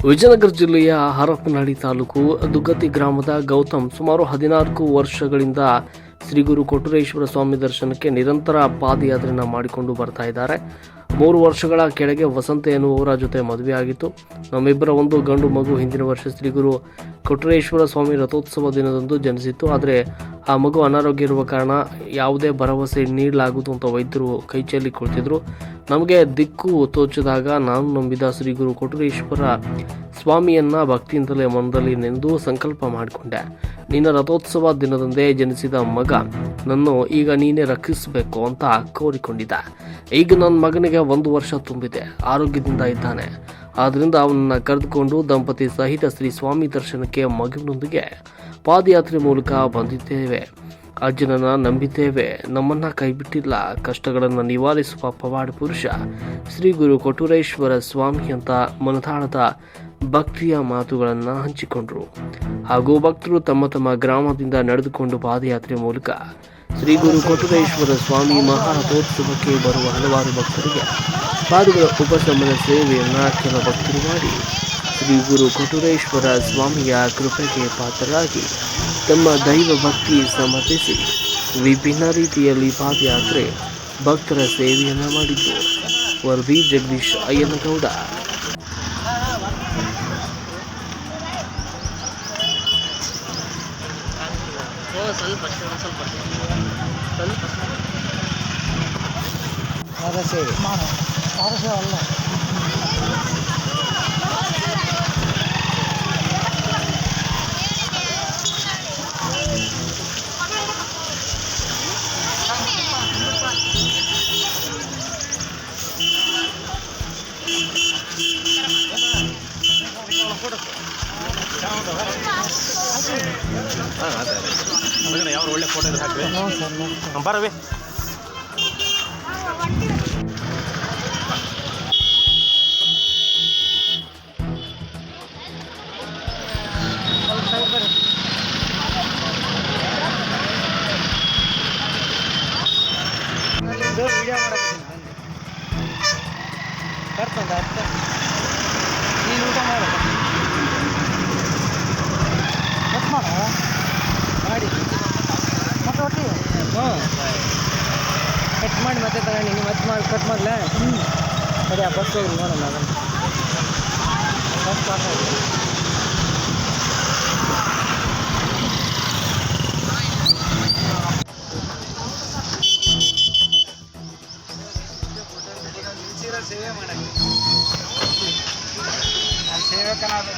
ವಿಜಯನಗರ ಜಿಲ್ಲೆಯ ಹರಪನಹಳ್ಳಿ ತಾಲೂಕು ದುಗತಿ ಗ್ರಾಮದ ಗೌತಮ್ ಸುಮಾರು ಹದಿನಾಲ್ಕು ವರ್ಷಗಳಿಂದ ಶ್ರೀ ಗುರು ಸ್ವಾಮಿ ದರ್ಶನಕ್ಕೆ ನಿರಂತರ ಪಾದಯಾತ್ರೆಯನ್ನು ಮಾಡಿಕೊಂಡು ಬರ್ತಾ ಇದ್ದಾರೆ. ಮೂರು ವರ್ಷಗಳ ಕೆಳಗೆ ವಸಂತ ಎನ್ನುವವರ ಜೊತೆ ಮದುವೆ ಆಗಿತ್ತು. ನಮ್ಮಿಬ್ಬರ ಒಂದು ಗಂಡು ಮಗು ಹಿಂದಿನ ವರ್ಷ ಶ್ರೀ ಗುರು ಕೊಟ್ಟರೇಶ್ವರ ಸ್ವಾಮಿ ರಥೋತ್ಸವ ದಿನದಂದು ಜನಿಸಿತ್ತು. ಆದರೆ ಆ ಮಗು ಅನಾರೋಗ್ಯ ಇರುವ ಕಾರಣ ಯಾವುದೇ ಭರವಸೆ ನೀಡಲಾಗುವುದು ಅಂತ ವೈದ್ಯರು ಕೈಚೆಲ್ಲಿ ಕೊಡ್ತಿದ್ರು ನಮಗೆ ದಿಕ್ಕು ತೋಚಿದಾಗ ನಾನು ನಂಬಿದ ಶ್ರೀ ಗುರು ಕೊಟ್ಟೂರೇಶ್ವರ ಸ್ವಾಮಿಯನ್ನ ಭಕ್ತಿಯಿಂದಲೇ ಮನದಲ್ಲಿ ನೆಂದು ಸಂಕಲ್ಪ ಮಾಡಿಕೊಂಡೆ. ನಿನ್ನ ರಥೋತ್ಸವ ದಿನದಂದೇ ಜನಿಸಿದ ಮಗ, ನನ್ನು ಈಗ ನೀನೇ ರಕ್ಷಿಸಬೇಕು ಅಂತ ಕೋರಿಕೊಂಡಿದ್ದ. ಈಗ ನನ್ನ ಮಗನಿಗೆ ಒಂದು ವರ್ಷ ತುಂಬಿದೆ, ಆರೋಗ್ಯದಿಂದ ಇದ್ದಾನೆ. ಆದ್ದರಿಂದ ಅವನನ್ನು ಕರೆದುಕೊಂಡು ದಂಪತಿ ಸಹಿತ ಶ್ರೀ ಸ್ವಾಮಿ ದರ್ಶನಕ್ಕೆ ಮಗುವಿನೊಂದಿಗೆ ಪಾದಯಾತ್ರೆ ಮೂಲಕ ಬಂದಿದ್ದೇವೆ. ಅಜ್ಜನನ್ನ ನಂಬಿದ್ದೇವೆ, ನಮ್ಮನ್ನ ಕೈಬಿಟ್ಟಿಲ್ಲ, ಕಷ್ಟಗಳನ್ನು ನಿವಾರಿಸುವ ಪವಾಡ ಪುರುಷ ಶ್ರೀ ಗುರು ಕೊಟುರೇಶ್ವರ ಸ್ವಾಮಿ ಅಂತ ಮನದಾಳದ ಭಕ್ತಿಯ ಮಾತುಗಳನ್ನು ಹಂಚಿಕೊಂಡರು. ಹಾಗೂ ಭಕ್ತರು ತಮ್ಮ ತಮ್ಮ ಗ್ರಾಮದಿಂದ ನಡೆದುಕೊಂಡು ಪಾದಯಾತ್ರೆ ಮೂಲಕ ಶ್ರೀ ಗುರು ಕೊಟ್ಟದೇಶ್ವರ ಸ್ವಾಮಿ ಮಹಾರಥೋತ್ಸವಕ್ಕೆ ಬರುವ ಹಲವಾರು ಭಕ್ತರಿಗೆ ಪಾದಗಳ ಉಪಶಮನ ಸೇವೆಯನ್ನ ಕೆಲ ಭಕ್ತರು ಮಾಡಿ ಶ್ರೀ ಗುರು ಕೊಟ್ಟೂರೇಶ್ವರ ಸ್ವಾಮಿಯ ಕೃಪೆಗೆ ಪಾತ್ರರಾಗಿ ತಮ್ಮ ದೈವ ಭಕ್ತಿ ಸಮರ್ಪಿಸಿ ವಿಭಿನ್ನ ರೀತಿಯಲ್ಲಿ ಪಾದಯಾತ್ರೆ ಭಕ್ತರ ಸೇವೆಯನ್ನು ಮಾಡಿದ್ದು ವರದಿ ಜಗದೀಶ್ ಅಯ್ಯನಗೌಡ. சொல்லு ஃபஸ்ட்டு ஒன்று சொல்லு ஃபஸ்ட்டு சொல்லு ஃபஸ்ட்டு அரசேரி அரசே அல்ல. Ah, that's it. ಅದೇ ಯಾವ ಒಳ್ಳೆ ಫೋಟೋ ಹಾಕ್ರಿ. ಬರವಿ ವಿಡಿಯೋ ಮಾಡಕ್ಕೆ ಬರ್ತಂದ ಅರ್ಥ ನೀನು ಊಟ ಮಾಡ ಕಟ್ ಮಾಡ ಮಾಡಿ ಮತ್ತೆ ಒಟ್ಟಿಗೆ ಹ್ಞೂ ಕಟ್ ಮಾಡಿ ಮತ್ತೆ ತಗೊಂಡು ನೀವು ಮತ್ತೆ ಮಾಡಿ ಕಟ್ ಮಾಡಲೇ? ಹ್ಞೂ ಸರಿ, ಆ ಬಸ್ ಹೋಗಿ ನೋಡೋಣ ಅದನ್ನು. ಬಸ್ ಪಾಸ್ ಸೇವೆ ಮಾಡಕ್ಕೆ ಸೇವಕನಾದ